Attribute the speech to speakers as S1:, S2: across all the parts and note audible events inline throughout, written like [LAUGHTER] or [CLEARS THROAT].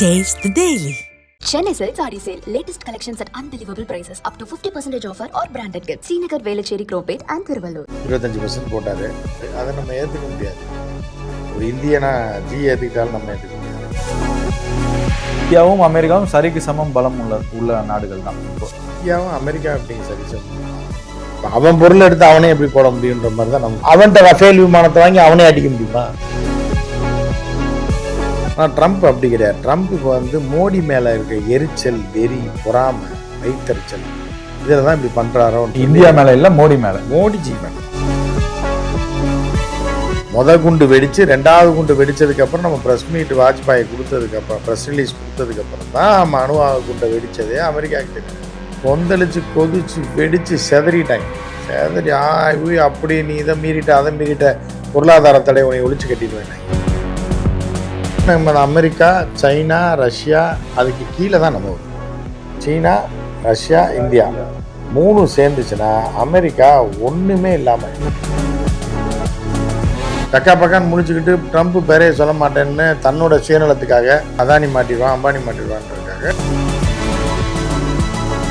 S1: Taste the Daily.
S2: Chennai Silk Saree Sale. Latest collections at unbelievable prices. Up to 50% offer or branded gifts. Srinagar, Velachery, Cropate and Thiruvallur.
S3: இருபத்தஞ்சி percent போட்டார் அதை நம்ம ஏற்றுக்க முடியாது ஒரு இந்தியனா G ஏற்றுக்கிட்டாலும் நம்ம ஏற்றுக்க முடியாது
S4: இந்தியாவும் அமெரிக்காவும் சரிக்கு சமம் பலம் உள்ள உள்ள நாடுகள் தான் இப்போ
S3: இந்தியாவும் அமெரிக்கா எப்படிங்க சரி இப்ப அவன் பொருள் எடுத்து அவனே எப்படி போட முடியுன்ற மாதிரி தான் நம்ம அவன்கிட்ட ரஃபேல் விமானத்தை வாங்கி அவனே அடிக்க முடியுமா ஆனால் ட்ரம்ப் அப்படி கிடையாது. ட்ரம்ப் இப்போ வந்து மோடி மேலே இருக்க எரிச்சல் வெறி பொறாமை வைத்தறிச்சல் இதில் தான் இப்படி பண்ணுறாரோ
S4: இந்தியா மேல இல்ல மோடி மேல.
S3: மோடிஜி மேல. முத குண்டு வெடிச்சு ரெண்டாவது குண்டு வெடிச்சதுக்கு அப்புறம் நம்ம பிரஸ் மீட் வாஜ்பாய் கொடுத்ததுக்கு அப்புறம் ப்ரெஸ் ரிலீஸ் கொடுத்ததுக்கு அப்புறம் தான் நம்ம அணுவாக குண்டை வெடிச்சதே அமெரிக்காவுக்கு தெரியும் கொந்தளிச்சு கொதிச்சு வெடிச்சு செதறிட்டாங்க. செதறி ஆ அப்படி நீ இதை மீறிட்ட அதை மீறிட்ட பொருளாதார தடை உன்னை ஒழிச்சு கட்டிட்டு வேண்டாங்க நம்ம அமெரிக்கா சைனா ரஷ்யா அதுக்கு கீழே தான் நம்ம சீனா ரஷ்யா இந்தியா மூணு சேர்ந்துச்சுன்னா அமெரிக்கா ஒன்றுமே இல்லாமல் டக்கா பக்கான்னு முடிச்சுக்கிட்டு ட்ரம்ப் பேரே சொல்ல மாட்டேன்னு தன்னோட சுயநலத்துக்காக அதானி மாட்டிடுவான் அம்பானி மாட்டிடுவான்றதுக்காக.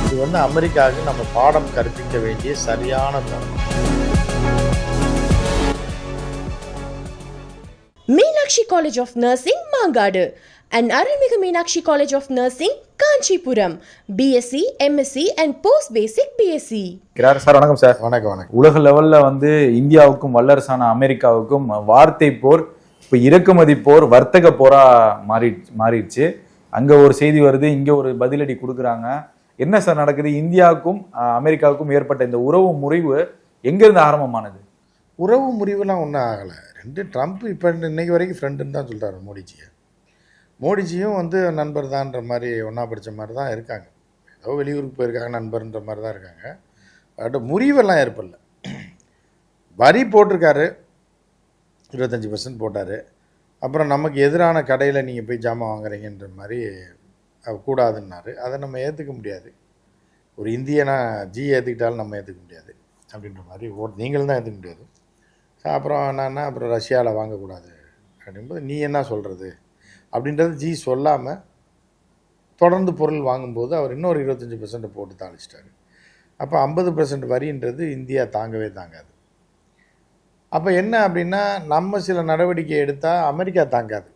S3: இது வந்து அமெரிக்காவுக்கு நம்ம பாடம் கற்பிக்க வேண்டிய சரியான தருணம்
S5: College of Nursing, Mangadu, and Arulmigu Meenakshi College of Nursing, Kanchipuram, BSc, MSc, and Post Basic BSc.
S4: இருக்கிறார் சார் வணக்கம் சார்
S3: வணக்கம் வணக்கம்.
S4: உலக லெவல்ல வந்து இந்தியாவுக்கும் வல்லரசான அமெரிக்காவுக்கும் வார்த்தை போர் இப்போ இறக்குமதி போர் வர்த்தக போரா மாறி மாறிடுச்சு. அங்க ஒரு செய்தி வருது இங்க ஒரு பதிலடி கொடுக்குறாங்க. என்ன சார் நடக்குது? இந்தியாவுக்கும் அமெரிக்காவுக்கும் ஏற்பட்ட இந்த உறவு முறிவு எங்கிருந்து ஆரம்பமானது?
S3: உறவு முறிவுலாம் ஒன்றும் ஆகலை. ரெண்டு ட்ரம்ப் இப்போ இன்னைக்கு வரைக்கும் ஃப்ரெண்டுன்னு தான் சொல்கிறாரு மோடிஜியை. மோடிஜியும் வந்து நண்பர் தான்ற மாதிரி ஒன்றா படித்த மாதிரி தான் இருக்காங்க. ஏதோ வெளியூருக்கு போயிருக்காங்க நண்பர்ன்ற மாதிரி தான் இருக்காங்க. பட் முறிவெல்லாம் ஏற்படல. வரி போட்டிருக்காரு. இருபத்தஞ்சி பர்சன்ட் போட்டார். அப்புறம் நமக்கு எதிரான கடையில் நீங்கள் போய் ஜாமான் வாங்குறீங்கன்ற மாதிரி கூடாதுன்னாரு. அதை நம்ம ஏற்றுக்க முடியாது. ஒரு இந்தியனா ஜி ஏற்றுக்கிட்டாலும் நம்ம ஏற்றுக்க முடியாது. அப்படின்ற மாதிரி ஓட் நீங்களும் தான் ஏற்றுக்க முடியாது. அப்புறம் என்னன்னா அப்புறம் ரஷ்யாவில் வாங்கக்கூடாது. அப்படின்போது நீ என்ன சொல்கிறது அப்படின்றது ஜி சொல்லாமல் தொடர்ந்து பொருள் வாங்கும்போது அவர் இன்னொரு இருபத்தஞ்சி பர்சன்ட் போட்டு தாளிச்சிட்டாரு. அப்போ ஐம்பது பர்சன்ட் வரின்றது இந்தியா தாங்கவே தாங்காது. அப்போ என்ன அப்படின்னா நம்ம சில நடவடிக்கை எடுத்தால் அமெரிக்கா தாங்காது.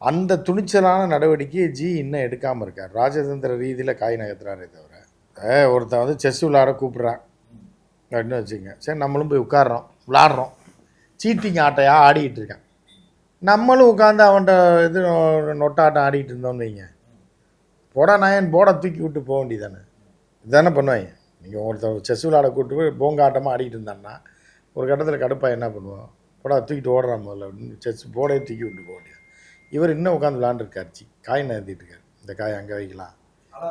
S3: அந்த துணிச்சலான நடவடிக்கையை ஜி இன்னும் எடுக்காமல் இருக்கார். ராஜதந்திர ரீதியில் காய் நகர்த்துறாரே தவிர. ஒருத்தன் வந்து செஸ் விளாட கூப்பிட்றான். அப்படின்னு வச்சுங்க சரி நம்மளும் போய் உட்கார்றோம் விளாட்றோம் சீட்டிங் ஆட்டையாக ஆடிக்கிட்டு இருக்கான். நம்மளும் உட்காந்து அவன்கிட்ட இது நொட்டாட்டம் ஆடிக்கிட்டு இருந்தோம்னு வைங்க. போடா நாயன் போட தூக்கி விட்டு போக வேண்டியதானே இதுதானே பண்ணுவாங்க. நீங்கள் ஒருத்தர் செஸ் விளாட கூப்பிட்டு போய் போங்க ஆட்டமாக ஆடிக்கிட்டு இருந்தான்னா ஒரு கட்டத்தில் கடுப்பாக என்ன பண்ணுவோம் போடா தூக்கிட்டு ஓடுறான் முதல்ல. அப்படின்னு செஸ் போடே தூக்கி விட்டு போக வேண்டியது இவர் இன்னும் உட்காந்து விளாண்டுருக்காரு சி காய் நகர்த்திட்டு இருக்காரு. இந்த காய் அங்கே வைக்கலாம்.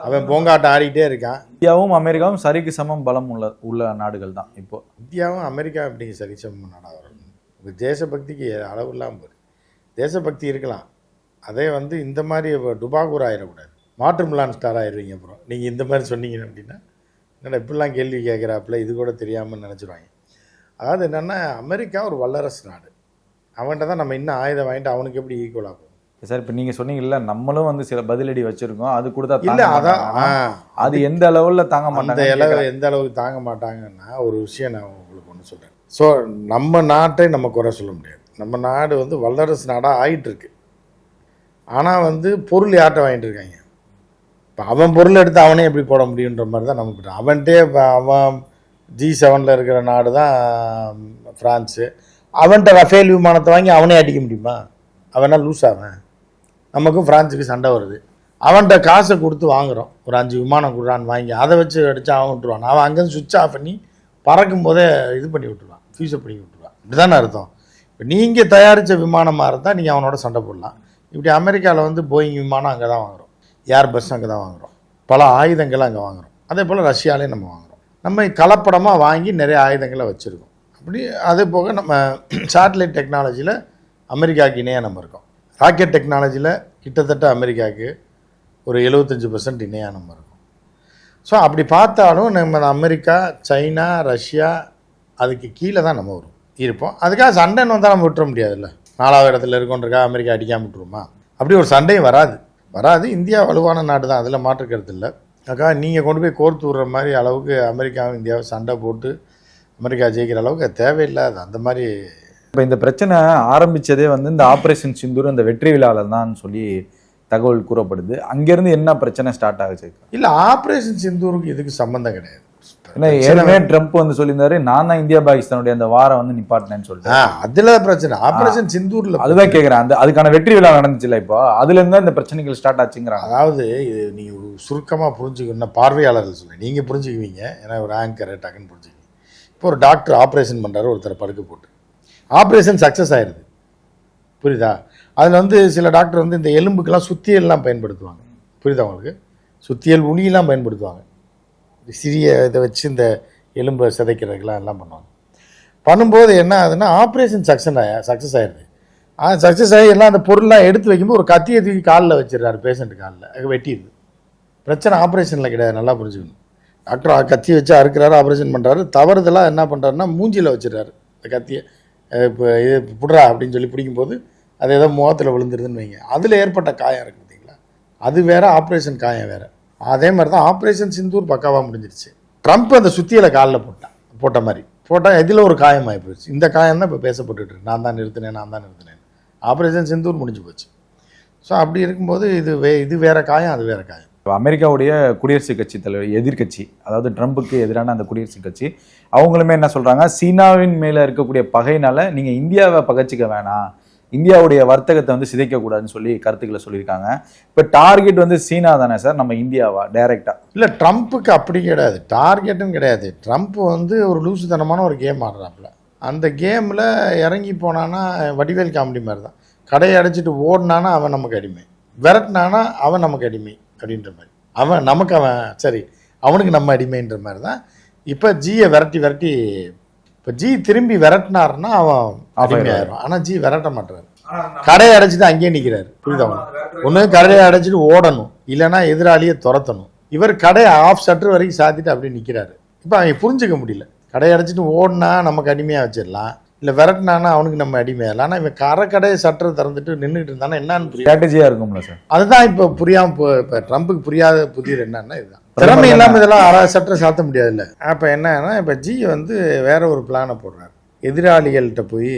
S3: அவன் போங்காட்டம் ஆடிக்கிட்டே இருக்கான்.
S4: இந்தியாவும் அமெரிக்காவும் சரிக்கு சமம் பலம் உள்ள உள்ள நாடுகள் தான் இப்போ.
S3: இந்தியாவும் அமெரிக்கா எப்படிங்க சரிசமம் நாடாக வரணும் ஒரு தேசபக்திக்கு அளவு இல்லாமல் போகுது. தேசபக்தி இருக்கலாம். அதே வந்து இந்த மாதிரி டுபாகூர் ஆயிடக்கூடாது மாற்று மிலான் ஸ்டார் ஆயிடுவீங்க அப்புறம். நீங்கள் இந்த மாதிரி சொன்னீங்க அப்படின்னா என்னடா இப்படிலாம் கேள்வி கேட்குறாப்புல இது கூட தெரியாமல் நினச்சிருவாங்க. அதாவது என்னென்னா அமெரிக்கா ஒரு வல்லரசு நாடு. அவன்கிட்ட தான் நம்ம இன்னும் ஆயுதம் வாங்கிட்டு அவனுக்கு எப்படி ஈக்குவலாக போகும்?
S4: சார் இப்போ நீங்க சொன்னீங்கல்ல நம்மளும் வந்து சில பதிலடி வச்சிருக்கோம். அது கொடுத்தா
S3: இல்லை அதான்
S4: அது எந்த லெவல்ல தாங்க மாட்டாங்க
S3: அளவு எந்த அளவுக்கு தாங்க மாட்டாங்கன்னா ஒரு விஷயம் நான் உங்களுக்கு ஒன்று சொல்கிறேன் ஸோ நம்ம நாட்டை நம்ம குறை சொல்ல முடியாது. நம்ம நாடு வந்து வல்லரசு நாடாக ஆகிட்டுருக்கு ஆனால் வந்து பொருள் யார்கிட்ட வாங்கிட்டு இருக்காங்க? இப்போ அவன் பொருள் எடுத்து அவனே எப்படி போட முடியுன்ற மாதிரி தான் நமக்கு அவன்கிட்டே இப்போ அவன் ஜி செவனில் இருக்கிற நாடு தான் ஃப்ரான்ஸு அவன்கிட்ட ரஃபேல் விமானத்தை வாங்கி அவனே அடிக்க முடியுமா? அவனா லூஸ் அவன்? நமக்கும் ஃப்ரான்ஸுக்கு சண்டை வருது. அவன்கிட்ட காசை கொடுத்து வாங்குறோம். ஒரு அஞ்சு விமானம் கொடுறான்னு வாங்கி அதை வச்சு அடித்து அவன் விட்டுருவான். அவன் அங்கேருந்து சுவிட்ச் ஆஃப் பண்ணி பறக்கும் போதே இது பண்ணி விட்டுருவான். ஃபியூஸை பண்ணி விட்டுருவான் இப்படிதானே அர்த்தம். இப்போ நீங்கள் தயாரித்த விமானமாக இருந்தால் நீங்கள் அவனோட சண்டை போடலாம். இப்படி அமெரிக்காவில் வந்து போயிங் விமானம் அங்கே தான் வாங்குறோம். ஏர் பஸ் அங்கே தான் வாங்குறோம். பல ஆயுதங்களை அங்கே வாங்குறோம். அதே போல் ரஷ்யாலேயும் நம்ம வாங்குறோம். நம்ம கலப்படமாக வாங்கி நிறைய ஆயுதங்களை வச்சுருக்கோம். அப்படி அதே போக நம்ம [CLEARS THROAT] சேட்டலைட் டெக்னாலஜியில் அமெரிக்காவுக்கு இணையாக நம்ம இருக்கோம். ராக்கெட் டெக்னாலஜியில் கிட்டத்தட்ட அமெரிக்காவுக்கு ஒரு எழுபத்தஞ்சி பர்சன்ட் இணையாக நம்ம இருக்கும். ஸோ அப்படி பார்த்தாலும் நம்ம அமெரிக்கா சைனா ரஷ்யா அதுக்கு கீழே தான் நம்ம வரும். இருப்போம். அதுக்காக சண்டைன்னு வந்தால் நம்ம விட்டுற முடியாதுல்ல. நாலாவது இடத்துல இருக்கோன்றக்கா அமெரிக்கா அடிக்காம விட்டுருமா? அப்படி ஒரு சண்டையும் வராது. வராது. இந்தியா வலுவான நாடு தான். அதில் மாற்றுக்கிறது இல்லை. அக்கா நீங்கள் கொண்டு போய் கோர்த்து விடுற மாதிரி அளவுக்கு அமெரிக்காவும் இந்தியாவும் சண்டை போட்டு அமெரிக்கா ஜெயிக்கிற அளவுக்கு அது தேவையில்லாது அந்த மாதிரி
S4: இப்போ இந்த பிரச்சனை ஆரம்பிச்சதே வந்து இந்த ஆபரேஷன் சிந்தூர் இந்த வெற்றி விழாவில் தான் சொல்லி தகவல் கூறப்படுது. அங்கேருந்து என்ன பிரச்சனை ஸ்டார்ட் ஆகுச்சு
S3: இல்லை ஆப்ரேஷன் சிந்தூருக்கு இதுக்கு சம்மந்தம் கிடையாது.
S4: ஏன்னா ஏற்கனவே ட்ரம்ப் வந்து சொல்லியிருந்தாரு நான் தான் இந்தியா பாகிஸ்தானுடைய அந்த வாரம் வந்து நிப்பாட்டினேன்னு சொல்லிட்டு.
S3: அதில் பிரச்சனை. ஆப்ரேஷன் சிந்தூரில்
S4: அதுதான் கேக்குறேன். அந்த அதுக்கான வெற்றி விழா நடந்துச்சுல இப்போ? அதுல இருந்து தான் இந்த பிரச்சனைகள் ஸ்டார்ட் ஆச்சுங்கிறாங்க.
S3: அதாவது இது நீங்கள் சுருக்கமாக புரிஞ்சுக்கணும் பார்வையாளர்கள் சொல்லி நீங்கள் புரிஞ்சுக்குவீங்க. ஏன்னா ஒரு ஆங்கர் டக்குன்னு புரிஞ்சுக்குவீங்க. இப்போ ஒரு டாக்டர் ஆப்ரேஷன் பண்ணுறாரு ஒருத்தரை படுக்க போட்டு. ஆப்ரேஷன் சக்ஸஸ் ஆயிடுது புரியுதா? அதில் வந்து சில டாக்டர் வந்து இந்த எலும்புக்கெல்லாம் சுத்தியல்லாம் பயன்படுத்துவாங்க. புரியுதா உங்களுக்கு? சுத்தியல் உளியெல்லாம் பயன்படுத்துவாங்க. சிறிய இதை வச்சு இந்த எலும்பை சிதைக்கிறதுக்கெல்லாம் எல்லாம் பண்ணுவாங்க. பண்ணும்போது என்ன ஆகுதுன்னா ஆப்ரேஷன் சக்ஸஸ் ஆய சக்ஸஸ் ஆயிடுது ஆ சக்ஸஸ் ஆகி எல்லாம் அந்த பொருள்லாம் எடுத்து வைக்கும்போது ஒரு கத்தியை தூக்கி காலில் வச்சிடுறாரு பேஷண்ட் காலில். அது வெட்டிடுது. பிரச்சனை ஆப்ரேஷனில் கிடையாது நல்லா புரிஞ்சுக்கணும். டாக்டர் ஆ- கத்தி வச்சு அறுக்கிறாரு ஆப்ரேஷன் பண்ணுறாரு தவறுதலாக என்ன பண்ணுறாருன்னா மூஞ்சியில் வச்சிடுறாரு. இந்த கத்தியை இப்போ இது புடுறா அப்படின்னு சொல்லி பிடிக்கும்போது அது ஏதோ முகத்தில் விழுந்துருதுன்னு வைங்க. அதில் ஏற்பட்ட காயம் இருக்குது பார்த்தீங்களா? அது வேறு ஆப்ரேஷன் காயம் வேறு. அதே மாதிரி தான் ஆப்ரேஷன் சிந்தூர் பக்காவாக முடிஞ்சிருச்சு. ட்ரம்ப் அந்த சுத்தியில் காலில் போட்டான் போட்ட மாதிரி. போட்டால் இதில் ஒரு காயம் ஆகி இந்த காயம் தான் இப்போ பேசப்பட்டுட்டு இருக்கு. நான் தான் நிறுத்தினேன் நான் தான் நிறுத்தினேன். ஆப்ரேஷன் சிந்தூர் முடிஞ்சு போச்சு. ஸோ அப்படி இருக்கும்போது இது வே இது வேற காயம் அது வேற காயம்.
S4: இப்போ அமெரிக்காவுடைய குடியரசுக் கட்சி தலைவர் எதிர்க்கட்சி அதாவது ட்ரம்புக்கு எதிரான அந்த குடியரசுக் கட்சி அவங்களுமே என்ன சொல்கிறாங்க சீனாவின் மேலே இருக்கக்கூடிய பகையினால் நீங்கள் இந்தியாவை பகைச்சிக்க வேணாம். இந்தியாவுடைய வர்த்தகத்தை வந்து சிதைக்க கூடாதுன்னு சொல்லி கருத்துக்களை சொல்லியிருக்காங்க. இப்போ டார்கெட் வந்து சீனா தானே சார்? நம்ம இந்தியாவா? டைரெக்டாக
S3: இல்லை ட்ரம்ப்புக்கு அப்படி கிடையாது. டார்கெட்டும் கிடையாது. ட்ரம்ப் வந்து ஒரு லூசுத்தனமான ஒரு கேம் ஆடுறாப்புல. அந்த கேமில் இறங்கி போனான்னா வடிவேல் காமெடி மாதிரி தான் கடையை அடைச்சிட்டு ஓடினானா அவன் நமக்கு அடிமை. விரட்டினானா அவன் நமக்கு அடிமை அப்படின்ற மாதிரி. அவன் நமக்கு அவன் சரி அவனுக்கு நம்ம அடிமைன்ற மாதிரி தான் இப்போ ஜியை விரட்டி விரட்டி இப்போ ஜி திரும்பி விரட்டினாருன்னா அவன் அடிமையாயிரும். ஆனால் ஜி விரட்ட மாட்டாரு. கடையை அடைச்சிட்டு அங்கேயே நிற்கிறாரு புரியுதா? ஒன்று கடையை அடைச்சிட்டு ஓடணும். இல்லைன்னா எதிராளியை துரத்தணும். இவர் கடையை ஆஃப் ஷட்டர் வரைக்கும் சாத்திட்டு அப்படியே நிற்கிறாரு இப்போ அவன் புரிஞ்சுக்க முடியல. கடையை அடைச்சிட்டு ஓடினா நமக்கு அடிமையாக வச்சிடலாம். இல்லை விரட்டினானா அவனுக்கு நம்ம அடிமையாகலாம் ஆனால் இவன் கரை கடையை சட்டரை திறந்துட்டு நின்றுட்டு இருந்தானா என்னன்னு புரியும்
S4: ஸ்ட்ராட்டஜியா இருக்கும்ல சார்
S3: அதுதான் இப்போ புரியாம இப்போ இப்போ ட்ரம்ப்புக்கு புரியாத புதிர் என்னன்னா இதுதான். திறமை இல்லாமல் இதெல்லாம் சட்டரை சாத்த முடியாதுல்ல. அப்போ என்னன்னா இப்போ ஜி வந்து வேற ஒரு பிளானை போடுறாரு. எதிராளிகள்கிட்ட போய்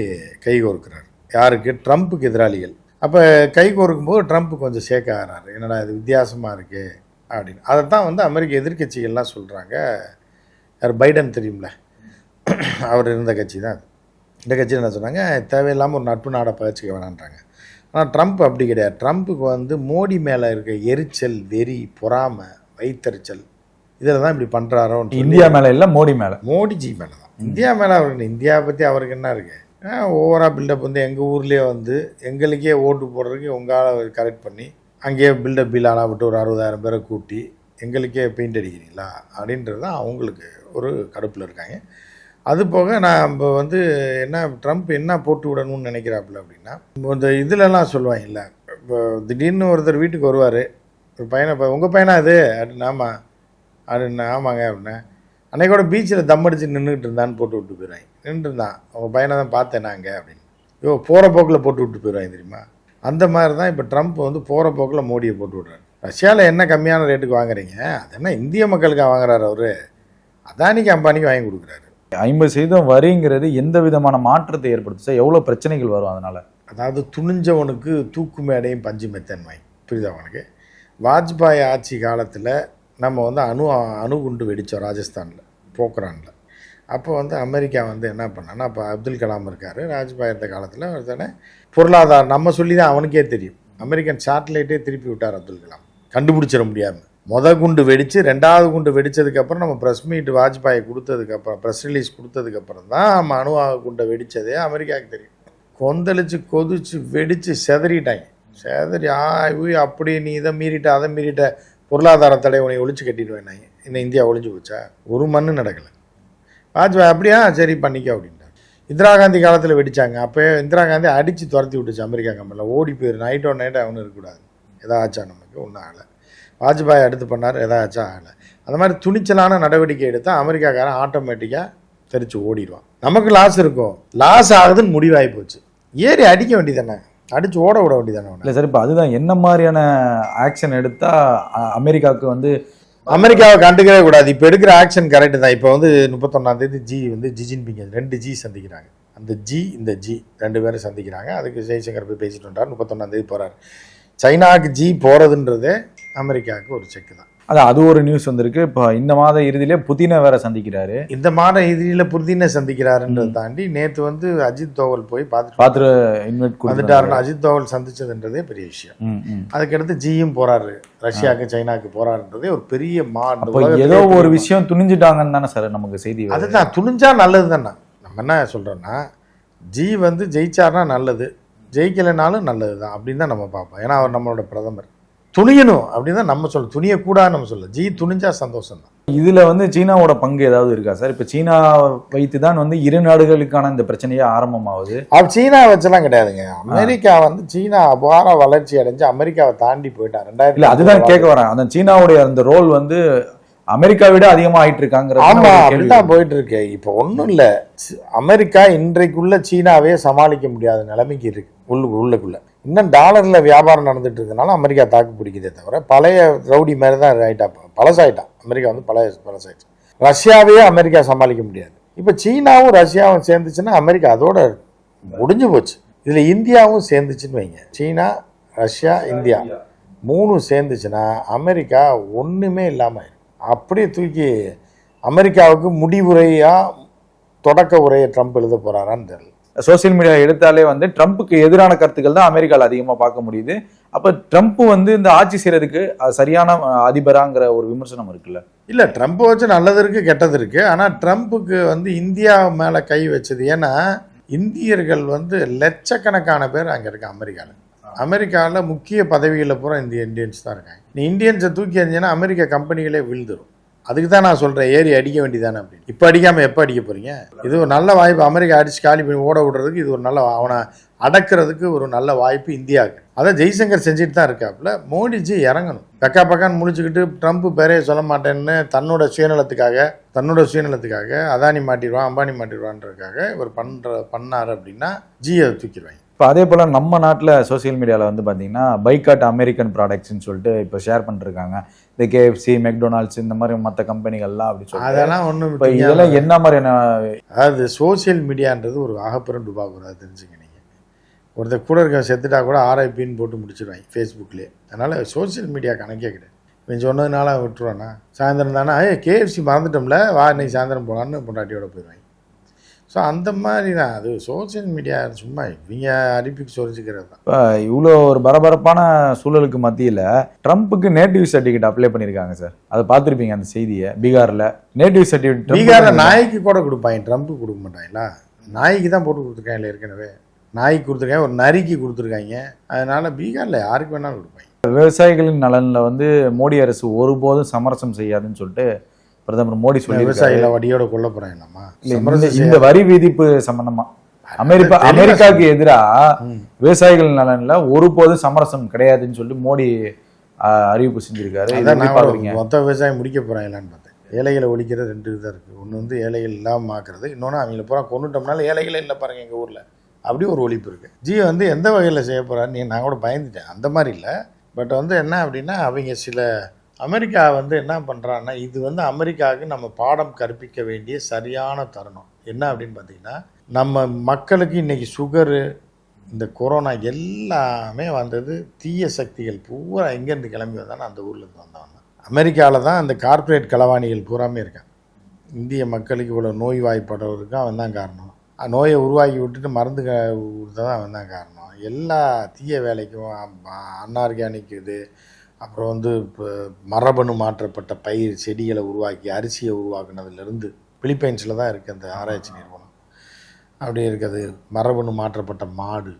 S3: கை கோர்க்கிறார். யாருக்கு? ட்ரம்ப்புக்கு எதிராளிகள். அப்போ கை கோர்க்கும் போது ட்ரம்ப் கொஞ்சம் சேக்க ஆகிறாரு. என்னடா இது வித்தியாசமாக இருக்கு? அப்படின்னு. அதை தான் வந்து அமெரிக்க எதிர்க்கட்சிகள்லாம் சொல்கிறாங்க யார்? பைடன் தெரியும்ல? அவர் இருந்த கட்சி தான் அது. இந்த கட்சி என்ன சொன்னாங்க? தேவையில்லாமல் ஒரு நட்பு நாடை பகிர்ச்சிக்க வேணான்றாங்க. ஆனால் ட்ரம்ப் அப்படி கிடையாது. ட்ரம்ப்புக்கு வந்து மோடி மேலே இருக்க எரிச்சல் வெறி பொறாமை வைத்தறிச்சல். இதில் தான் இப்படி பண்ணுறாரோ
S4: இந்தியா மேல இல்ல மோடி மேல.
S3: மோடிஜி மேலே தான். இந்தியா மேலே அவருக்கு இந்தியாவை பற்றி அவருக்கு என்ன இருக்கு? ஓவராக பில்டப் வந்து எங்கள் ஊர்லேயே வந்து எங்களுக்கே ஓட்டு போடுறதுக்கு உங்களால் கரெக்ட் பண்ணி அங்கேயே பில்டப் பில் ஆளா விட்டு ஒரு அறுபதாயிரம் பேரை கூட்டி எங்களுக்கே பெயிண்ட் அடிக்கிறீங்களா? அப்படின்றது தான் அவங்களுக்கு ஒரு கடுப்பில் இருக்காங்க. அது போக நான் இப்போ வந்து என்ன ட்ரம்ப் என்ன போட்டு விடணும்னு நினைக்கிறாப்புல அப்படின்னா இந்த இதுலலாம் சொல்லுவாங்கல்ல இப்போ திடீர்னு ஒருத்தர் வீட்டுக்கு வருவார் ஒரு பையனை இப்போ உங்கள் பையனா இது? அப்படின்னு ஆமாம் அப்படின்னு ஆமாங்க அப்படின்னா. அன்னைக்கூட பீச்சில் தம் அடிச்சு நின்றுட்டு இருந்தான்னு போட்டு விட்டு போயிடுவாங்க. நின்றுட்டு இருந்தான். உங்கள் பையனை தான் பார்த்தேன் நாங்கள் அப்படின்னு. ஐயோ போகிற போக்கில் போட்டு விட்டு போயிடுவாங்க தெரியுமா? அந்த மாதிரி தான் இப்போ ட்ரம்ப் வந்து போகிற போக்கில் மோடியை போட்டு விட்றாரு. ரஷ்யாவில் என்ன கம்மியான ரேட்டுக்கு வாங்குறீங்க? அது என்ன இந்திய மக்களுக்கு வாங்குறாரு அவரு? அதானிக்கு அம்பானிக்கு வாங்கி கொடுக்குறாரு.
S4: ஐம்பது சதவீதம் வரிங்கிறது எந்த விதமான மாற்றத்தை ஏற்படுத்தும் சார் எவ்வளவு பிரச்சனைகள் வரும் அதனால?
S3: அதாவது துணிஞ்சவனுக்கு தூக்கு மேடையும் பஞ்சு மெத்தன் வாங்கி. புரியுதா உனக்கு வாஜ்பாய் ஆட்சி காலத்தில் நம்ம வந்து அணு அணுகுண்டு வெடித்தோம் ராஜஸ்தானில் போக்ரானில். அப்போ வந்து அமெரிக்கா வந்து என்ன பண்ணான்னா அப்போ அப்துல் கலாம் இருக்கார் வாஜ்பாய் இருந்த காலத்தில் ஒருத்தனை பொருளாதாரம் நம்ம சொல்லி தான் அவனுக்கே தெரியும். அமெரிக்கன் சேட்டலைட்டே திருப்பி விட்டார் அப்துல் கலாம். கண்டுபிடிச்சிட முடியாமல் மொத குண்டு வெடித்து ரெண்டாவது குண்டு வெடிச்சதுக்கப்புறம் நம்ம ப்ரெஸ் மீட் வாஜ்பாய் கொடுத்ததுக்கப்புறம் ப்ரெஸ் ரிலீஸ் கொடுத்ததுக்கப்புறம் தான் நம்ம அணுவாக குண்டை வெடித்ததே அமெரிக்காவுக்கு தெரியும். கொந்தளிச்சு கொதிச்சு வெடித்து செதறிட்டாங்க. சேதரி ஆ உய் அப்படி நீ இதை மீறிட்ட அதை மீறிட்ட. பொருளாதார தடை உனையை ஒழிச்சு கட்டிடுவேன் நான். இன்னும் இந்தியா ஒழிஞ்சு போச்சா? ஒரு மண்ணு நடக்கலை. வாஜ்பாய் அப்படியா? சரி பண்ணிக்க அப்படின்ட்டார். இந்திரா காந்தி காலத்தில் வெடிச்சாங்க. அப்போ இந்திரா காந்தி அடித்து துரத்தி விட்டுச்சு அமெரிக்கா கம்பெனியில் ஓடி போயிரு நைட் ஒன் நைட் அவனு இருக்கக்கூடாது. எதாச்சா நமக்கு ஒன்றும் ஆகலை. வாஜ்பாய் அடுத்து பண்ணார் எதாச்சும் ஆகலை. அந்த மாதிரி துணிச்சலான நடவடிக்கை எடுத்தால் அமெரிக்காக்காரன் ஆட்டோமேட்டிக்காக தெரிச்சு ஓடிடுவான். நமக்கு லாஸ் இருக்கும் லாஸ் ஆகுதுன்னு முடிவாகி போச்சு. ஏறி அடிக்க வேண்டியதானே அடிச்சு ஓட விட வேண்டியதானே
S4: இல்லை சார் இப்போ அதுதான். என்ன மாதிரியான ஆக்ஷன் எடுத்தா அ- அமெரிக்காவுக்கு வந்து
S3: அமெரிக்காவை கண்டுக்கவே கூடாது. இப்போ எடுக்கிற ஆக்ஷன் கரெக்டு தான். இப்போ வந்து முப்பத்தொன்னாம் தேதி ஜி வந்து ஜி ஜின்பிங் ரெண்டு ஜி சந்திக்கிறாங்க. அந்த ஜி இந்த ஜி ரெண்டு பேரும் சந்திக்கிறாங்க. அதுக்கு ஜெய்சங்கர் போய் பேசிட்டு வந்தார். முப்பத்தொன்னாம் தேதி போகிறார் சைனாக்கு ஜி போகிறதுன்றதே அமெரிக்காவுக்கு ஒரு செக் தான்.
S4: அதான் அது ஒரு நியூஸ் வந்திருக்கு. இப்போ இந்த மாத இறுதியிலே புதினை வேற சந்திக்கிறாரு.
S3: இந்த மாத இறுதியில் புதினை சந்திக்கிறாருன்றதை தாண்டி நேற்று வந்து அஜித் தோவல் போய் பார்த்துட்டு
S4: பார்த்துட்டு இன்வைட்
S3: வந்துட்டாருன்னு அஜித் தோவல் சந்திச்சதுன்றதே பெரிய விஷயம். அதுக்கடுத்து ஜியும் போறாரு. ரஷ்யாவுக்கு சைனாக்கு போறாருன்றதே ஒரு பெரிய மா
S4: ஏதோ ஒரு விஷயம் துணிஞ்சிட்டாங்கன்னு தானே சார் நமக்கு செய்தி.
S3: அதுதான் துணிஞ்சா நல்லது தானே. நம்ம என்ன சொல்றோம்னா ஜி வந்து ஜெயிச்சார்னா நல்லது. ஜெயிக்கலைனாலும் நல்லது தான் அப்படின்னு தான் நம்ம பார்ப்போம். ஏன்னா அவர் நம்மளோட பிரதமர். துணியணும் அப்படின்னு நம்ம சொல்ல துணியக்கூடாது நம்ம சொல்ல. ஜி துணிஞ்சா சந்தோஷம் தான்
S4: இதுல வந்து சீனாவோட பங்கு ஏதாவது இருக்கா சார்? இப்போ சீனா வைத்து தான் வந்து இரு நாடுகளுக்கான இந்த பிரச்சனையே ஆரம்பமாகுது.
S3: அவர் சீனா வச்செல்லாம் கிடையாதுங்க. அமெரிக்கா வந்து சீனா அபார வளர்ச்சி அடைஞ்சு அமெரிக்காவை தாண்டி போயிட்டார்.
S4: இல்ல
S3: ரெண்டாயிரத்தி
S4: அதுதான் கேட்க வரேன். அந்த சீனாவுடைய அந்த ரோல் வந்து அமெரிக்கா விட அதிகமா ஆயிட்டு இருக்காங்கிற
S3: ஆமா அப்படிதான் போயிட்டு இருக்கு இப்போ ஒன்றும் இல்லை. அமெரிக்கா இன்றைக்குள்ள சீனாவே சமாளிக்க முடியாத நிலைமைக்கு இருக்கு. உள்ள உள்ளுக்குள்ள. இன்னும் டாலரில் வியாபாரம் நடந்துட்டு இருக்கனால அமெரிக்கா தாக்கு பிடிக்குதே தவிர பழைய ரவுடி மாதிரி தான் ஆகிட்டா பழசாயிட்டான் அமெரிக்கா வந்து பழைய பழசாயிடுச்சு. ரஷ்யாவையே அமெரிக்கா சமாளிக்க முடியாது. இப்போ சீனாவும் ரஷ்யாவும் சேர்ந்துச்சுன்னா அமெரிக்கா அதோட முடிஞ்சு போச்சு. இதில் இந்தியாவும் சேர்ந்துச்சுன்னு வைங்க. சீனா ரஷ்யா இந்தியா மூணும் சேர்ந்துச்சுன்னா அமெரிக்கா ஒன்றுமே இல்லாமல் அப்படியே தூக்கி அமெரிக்காவுக்கு முடிவுரையாக தொடக்க உரையை ட்ரம்ப் எழுத போகிறாரான்னு தெரியல.
S4: சோசியல் மீடியா எடுத்தாலே வந்து ட்ரம்ப்புக்கு எதிரான கருத்துக்கள் தான் அமெரிக்காவில் அதிகமாக பார்க்க முடியுது. அப்போ ட்ரம்ப் வந்து இந்த ஆட்சி செய்கிறதுக்கு சரியான அதிபராங்கிற ஒரு விமர்சனம் இருக்குல்ல?
S3: இல்லை ட்ரம்ப் வச்சு நல்லது இருக்குது கெட்டது இருக்குது ஆனால் ட்ரம்ப்புக்கு வந்து இந்தியா மேலே கை வச்சது ஏன்னா இந்தியர்கள் வந்து லட்சக்கணக்கான பேர் அங்கே இருக்காங்க அமெரிக்காவில் அமெரிக்காவில் முக்கிய பதவிகளில் பூரா இந்திய இந்தியன்ஸ் தான் இருக்காங்க. நீ இந்தியன்ஸை தூக்கி எறிஞ்சினா அமெரிக்க கம்பெனிகளே விழுந்துரும். அதுக்கு தான் நான் சொல்கிறேன் ஏறி அடிக்க வேண்டியதானே அப்படின்னு. இப்போ அடிக்காமல் எப்போ அடிக்க போகிறீங்க இது ஒரு நல்ல வாய்ப்பு. அமெரிக்கா அடிச்சு காலி பண்ணி ஓட விடுறதுக்கு இது ஒரு நல்ல அவனை அடக்கிறதுக்கு ஒரு நல்ல வாய்ப்பு இந்தியாவுக்கு. அதை ஜெய்சங்கர் செஞ்சுட்டு தான் இருக்காப்புல. மோடிஜி இறங்கணும். பக்கா பக்கான்னு முடிச்சுக்கிட்டு ட்ரம்ப் பேரே சொல்ல மாட்டேன்னு தன்னோட சுயநலத்துக்காக தன்னோட சுயநலத்துக்காக அதானி மாட்டிடுவான் அம்பானி மாட்டிடுவான்றதுக்காக இவர் பண்ணுற பண்ணார் அப்படின்னா ஜியை தூக்கிடுவாங்க.
S4: இப்போ அதே போல் நம்ம நாட்டில் சோஷியல் மீடியாவில் வந்து பார்த்தீங்கன்னா பைக்காட் அமெரிக்கன் ப்ராடக்ட்ஸ்னு சொல்லிட்டு இப்போ ஷேர் பண்ணிருக்காங்க இந்த கேஎஃப்சி மெக்டொனால்ட்ஸ் இந்த மாதிரி மற்ற கம்பெனிகள்லாம் அப்படி சொல்லிட்டு.
S3: அதெல்லாம் ஒன்றும்
S4: இப்போ இதெல்லாம் என்ன மாதிரியான
S3: அதாவது சோஷியல் மீடியான்றது ஒரு அகப்பெரும் டுபாக்கூர் அது தெரிஞ்சுக்க நீங்கள் ஒருத்தர் கூட இருக்க செத்துட்டா கூட ஆர்ஐபின்னு போட்டு முடிச்சிடுவாங்க ஃபேஸ்புக்லேயே அதனால் சோஷியல் மீடியா கணக்கே கிடையாது. இவன் சொன்னதுனால விட்டுருவானா? சாயந்தரம் தானே ஏ கேஎஃப்சி மறந்துட்டோம்ல வா இன்னைக்கு சாயந்தரம் போகலான்னு பொண்டாட்டியோட போயிடுவாங்க. ஸோ அந்த மாதிரி தான் அது சோஷியல் மீடியா சும்மா இவங்க அடிப்பிக்கு சொரிஞ்சுக்கிறது தான்.
S4: இப்போ இவ்வளோ ஒரு பரபரப்பான சூழலுக்கு மத்தியில் ட்ரம்ப்புக்கு நேட்டிவ் சர்டிஃபிகேட் அப்ளை பண்ணியிருக்காங்க சார். அதை பார்த்துருப்பீங்க அந்த செய்தியை பீகாரில். நேட்டிவ் சர்டிஃபிகேட்
S3: பீகாரில் நாய்க்கு கூட கொடுப்பாங்க ட்ரம்ப்பு கொடுக்க மாட்டாங்களா? நாய்க்கு தான் போட்டு கொடுத்துருக்காங்களே ஏற்கனவே. நாய்க்கு கொடுத்துருக்காங்க ஒரு நரிக்கு கொடுத்துருக்காங்க. அதனால பீகாரில் யாருக்கு வேணாலும் கொடுப்பாங்க.
S4: விவசாயிகளின் நலனில் வந்து மோடி அரசு ஒருபோதும் சமரசம் செய்யாதுன்னு சொல்லிட்டு பிரதமர் மோடி சொல்லியிருக்காரு.
S3: விவசாயிகளை வடியோட கொல்ல
S4: இல்ல, இந்த- வரி விதிப்பு சம்பந்தமா? அமெரிக்கா அமெரிக்காவுக்கு எதிரா
S3: ம்.
S4: விவசாயிகள் நலன்ல ஒருபோதும் சமரசம் கிடையாதுன்னு சொல்லிட்டு மோடி அறிவிப்பு செஞ்சிருக்காரு.
S3: மொத்த விவசாயம் முடிக்க போகிறாங்களான்னு பார்த்தேன். ஏழைகளை ஒழிக்கிறது ரெண்டு இதாக இருக்குது. ஒன்று வந்து ஏழைகள் இல்லாமல் ஆக்குறது இன்னொன்று அவங்கள பூரா கொண்டுட்டோம்னால ஏழைகளே இல்லை பாருங்க எங்கள் ஊரில். அப்படி ஒரு ஒழிப்பு இருக்குது ஜி வந்து எந்த வகையில் செய்ய போகிறாரு நீ நான் கூட பயந்துட்டேன். அந்த மாதிரி இல்லை. பட் வந்து என்ன அப்படின்னா அவங்க சில அமெரிக்கா வந்து என்ன பண்ணுறான்னா இது வந்து அமெரிக்காவுக்கு நம்ம பாடம் கற்பிக்க வேண்டிய சரியான தருணம். என்ன அப்படின்னு பார்த்தீங்கன்னா நம்ம மக்களுக்கு இன்னைக்கு சுகரு இந்த கொரோனா எல்லாமே வந்தது தீய சக்திகள் பூரா எங்கேருந்து கிளம்பி வந்தானோ அந்த ஊர்லேருந்து வந்தவங்க. அமெரிக்காவில் தான் அந்த கார்ப்பரேட் களவாணிகள் பூராமே இருக்கான் இந்திய மக்களுக்கு இவ்வளோ நோய் வாய்ப்படுறதுக்கு அவன் தான் காரணம். நோயை உருவாக்கி விட்டுட்டு மருந்து க- கொடுத்தா தான் அவன் தான் காரணம். எல்லா தீய வேலைக்கும் அன்ஆர்கானிக் இது அப்புறம் வந்து இப்போ மரபணு மாற்றப்பட்ட பயிர் செடிகளை உருவாக்கி அரிசியை உருவாக்குனதுலேருந்து பிலிப்பைன்ஸில் தான் இருக்குது அந்த ஆராய்ச்சி நிறுவனம். அப்படி இருக்குது மரபணு மாற்றப்பட்ட மாடு.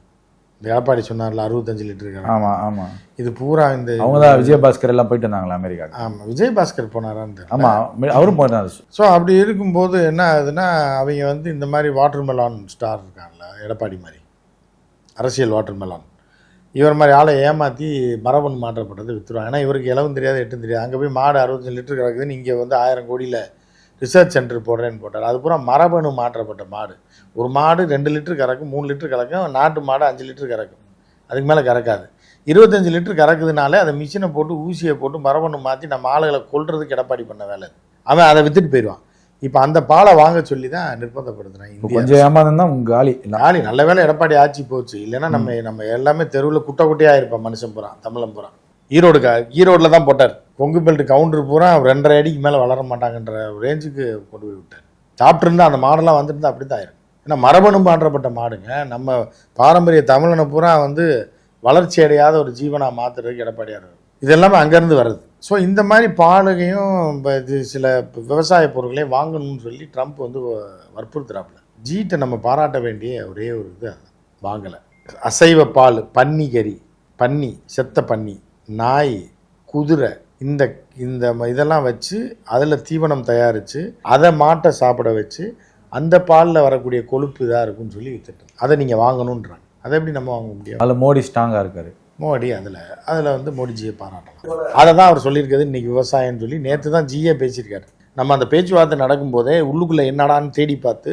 S3: இந்த எடப்பாடி சொன்னார்ல அறுபத்தஞ்சு லிட்டர்
S4: ஆமா ஆமா.
S3: இது பூரா இந்த
S4: அவங்க தான் விஜயபாஸ்கர் எல்லாம் போயிட்டு வந்தாங்களா அமெரிக்காக்கு
S3: ஆமாம் விஜயபாஸ்கர் போனாரான்னு தெரியல
S4: ஆமா அவரும் போனாரு
S3: ஸோ அப்படி இருக்கும்போது என்ன ஆகுதுன்னா அவங்க வந்து இந்த மாதிரி வாட்டர் மெலான் ஸ்டார் இருக்காங்கல்ல எடப்பாடி மாதிரி. அரசியல் வாட்டர் மெலான் இவர் மாதிரி ஆளை ஏமாற்றி மரபணு மாற்றப்பட்டது விற்றுருவாங்க ஏன்னா இவருக்கு இலவும் தெரியாது எட்டும் தெரியாது. அங்கே போய் மாடு அறுபத்தஞ்சு லிட்டர் கிடக்குதுன்னு இங்கே வந்து ஆயிரம் கோடியில் ரிசர்ச் சென்டர் போடுறேன்னு போட்டார். அது பூரா மரபணு மாற்றப்பட்ட மாடு. ஒரு மாடு ரெண்டு லிட்டர் கறக்கும் மூணு லிட்டர் கறக்கும் நாட்டு மாடு அஞ்சு லிட்டர் கறக்கும். அதுக்கு மேலே கறக்காது. இருபத்தஞ்சு லிட்டர் கறக்குதுனாலே அதை மிஷினை போட்டு ஊசியை போட்டு மரபணு மாற்றி நம்ம ஆளுகளை கொள்றதுக்கு எடப்பாடி பண்ண வேலை அவன் அதை விற்றுட்டு போயிடுவான். இப்போ அந்த பாலை வாங்க சொல்லி தான் இந்தியா
S4: கொஞ்சம் ஏமாந்தம் தான் உங்க காலி.
S3: நாளை நல்ல வேளை எடப்பாடி ஆட்சி போச்சு. இல்லைன்னா நம்ம நம்ம எல்லாமே தெருவில் குட்டை குட்டையாக இருப்போம் மனுஷன் பூரா தமிழன் பூரா. ஈரோடுக்கா ஈரோட்டில் தான் போட்டார். கொங்கு பெல்ட் கவுண்டர் பூரா ரெண்டரை அடிக்கு மேலே வளர மாட்டாங்கன்ற ரேஞ்சுக்கு கொண்டு போய் விட்டார். சாப்பிட்ருந்தா அந்த மாடெல்லாம் வந்துருந்தா அப்படி தான் ஆயிரும். ஏன்னா மரபணு மாற்றப்பட்ட மாடுங்க. நம்ம பாரம்பரிய தமிழனை பூரா வந்து வளர்ச்சி அடையாத ஒரு ஜீவனாக மாற்றுறதுக்கு எடப்பாடியார் இதெல்லாமே அங்கேருந்து வருது ஸோ இந்த மாதிரி பாலுகையும் இப்போ இது சில விவசாய பொருட்களையும் வாங்கணும்னு சொல்லி ட்ரம்ப் வந்து வற்புறுத்துறாப்புல. ஜீட்டை நம்ம பாராட்ட வேண்டிய ஒரே ஒரு இது வாங்கலை. அசைவ பால் பன்னி கறி பன்னி செத்த பன்னி நாய் குதிரை இந்த இந்த ம- இதெல்லாம் வச்சு அதில் தீவனம் தயாரித்து அதை மாட்டை சாப்பிட வச்சு அந்த பாலில் வரக்கூடிய கொழுப்பு இதாக இருக்கும்னு சொல்லி வித்துட்டேன் அதை நீங்கள் வாங்கணுன்றாங்க அதை எப்படி நம்ம வாங்க முடியும்?
S4: அதில் மோடி ஸ்ட்ராங்காக இருக்காரு.
S3: மோடி அதில் அதில் வந்து மோடிஜியை பாராட்டலாம். அதை தான் அவர் சொல்லியிருக்கிறது இன்றைக்கி விவசாயம்னு சொல்லி. நேற்று தான் ஜியே பேசியிருக்காரு. நம்ம அந்த பேச்சுவார்த்தை நடக்கும்போதே உள்ளுக்குள்ளே என்னடான்னு தேடி பார்த்து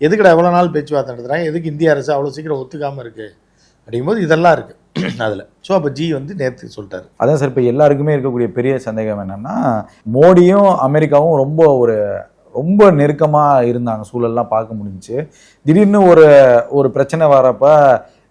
S3: எதுக்குடா எவ்வளோ நாள் பேச்சுவார்த்தை நடத்துகிறாங்க எதுக்கு இந்திய அரசு அவ்வளோ சீக்கிரம் ஒத்துக்காமல் இருக்குது அப்படிங்கும்போது இதெல்லாம் இருக்குது [CLEARS THROAT] அதில். ஸோ அப்போ ஜி வந்து நேற்று சொல்லிட்டாரு.
S4: அதான் சார் இப்போ எல்லாருக்குமே இருக்கக்கூடிய பெரிய சந்தேகம் என்னென்னா மோடியும் அமெரிக்காவும் ரொம்ப ஒரு ரொம்ப நெருக்கமாக இருந்தாங்க. சூழல்லாம் பார்க்க முடிஞ்சுச்சு. திடீர்னு ஒரு ஒரு பிரச்சனை வரப்போ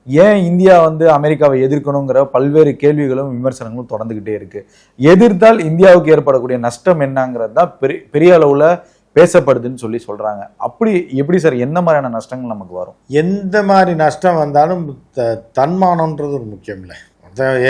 S4: ஏன் இந்தியா வந்து அமெரிக்காவை எதிர்க்கணுங்கிற பல்வேறு கேள்விகளும் விமர்சனங்களும் தொடர்ந்துக்கிட்டே இருக்கு. எதிர்த்தால் இந்தியாவுக்கு ஏற்படக்கூடிய நஷ்டம் என்னங்கிறது தான் பெரிய பெரிய அளவில் பேசப்படுதுன்னு சொல்லி சொல்கிறாங்க அப்படி எப்படி சார் எந்த மாதிரியான நஷ்டங்கள் நமக்கு வரும்?
S3: எந்த மாதிரி நஷ்டம் வந்தாலும் த தன்மானன்றது ஒரு முக்கியம் இல்லை.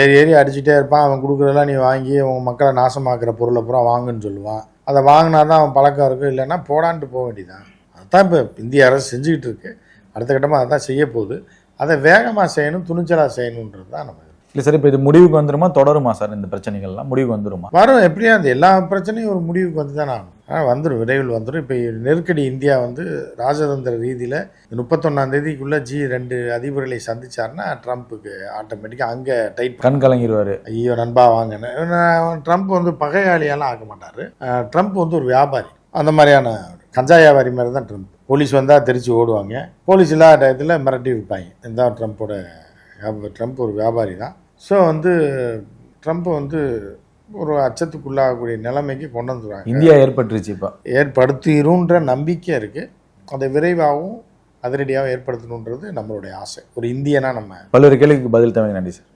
S3: ஏறி ஏறி அடிச்சுட்டே இருப்பான். அவன் கொடுக்குறதெல்லாம் நீ வாங்கி உன் மக்களை நாசமாக்குற பொருளை பூரா வாங்குன்னு சொல்லுவான். அதை வாங்கினா தான் அவன் பழக்கம் இருக்கும். இல்லைன்னா போடான்ட்டு போக வேண்டியதான் அதுதான் இப்போ இந்திய அரசு செஞ்சுக்கிட்டு இருக்கு. அடுத்த கட்டமாக அதான் செய்ய போகுது அதை வேகமாக செய்யணும் துணிச்சலாக செய்யணுன்றது தான் நம்ம
S4: இல்லை சார் இப்போ இது முடிவுக்கு வந்துருமா தொடருமா சார் இந்த பிரச்சனைகள்லாம்? முடிவுக்கு வந்துருமா?
S3: வரும் எப்படியா அந்த எல்லா பிரச்சனையும் ஒரு முடிவுக்கு வந்து தான் ஆகணும் ஆ வந்துடும் விரைவில் வந்துடும் இப்போ நெருக்கடி இந்தியா வந்து ராஜதந்திர ரீதியில் முப்பத்தொன்னாம் தேதிக்குள்ளே ஜி ரெண்டு அதிபர்களை சந்திச்சாருன்னா ட்ரம்ப்புக்கு ஆட்டோமேட்டிக்காக அங்கே டைட்
S4: கண் கலங்கிடுவாரு
S3: ஐயோ நண்பா வாங்கினேன் ட்ரம்ப் வந்து பகையாளியெல்லாம் ஆக்க மாட்டார். ட்ரம்ப் வந்து ஒரு வியாபாரி. அந்த மாதிரியான கஞ்சா வியாபாரி மாதிரி தான் ட்ரம்ப். போலீஸ் வந்தால் தெரிச்சு ஓடுவாங்க. போலீஸ் இல்லாத டயத்தில் மிரட்டி விற்பாங்க இதுதான் ட்ரம்ப்போட ட்ரம்ப் ஒரு வியாபாரி தான். ஸோ வந்து ட்ரம்ப் வந்து ஒரு அச்சத்துக்குள்ளாகக்கூடிய நிலைமைக்கு கொண்டு வந்துடுவாங்க
S4: இந்தியா ஏற்பட்டுருச்சு இப்போ.
S3: ஏற்படுத்திருன்ற நம்பிக்கை இருக்குது அதை விரைவாகவும் அதிரடியாகவும் ஏற்படுத்தணுன்றது நம்மளுடைய ஆசை. ஒரு இந்தியனா நம்ம
S4: பல்வேறு கேள்விக்கு பதில் தவிர நன்றி சார்.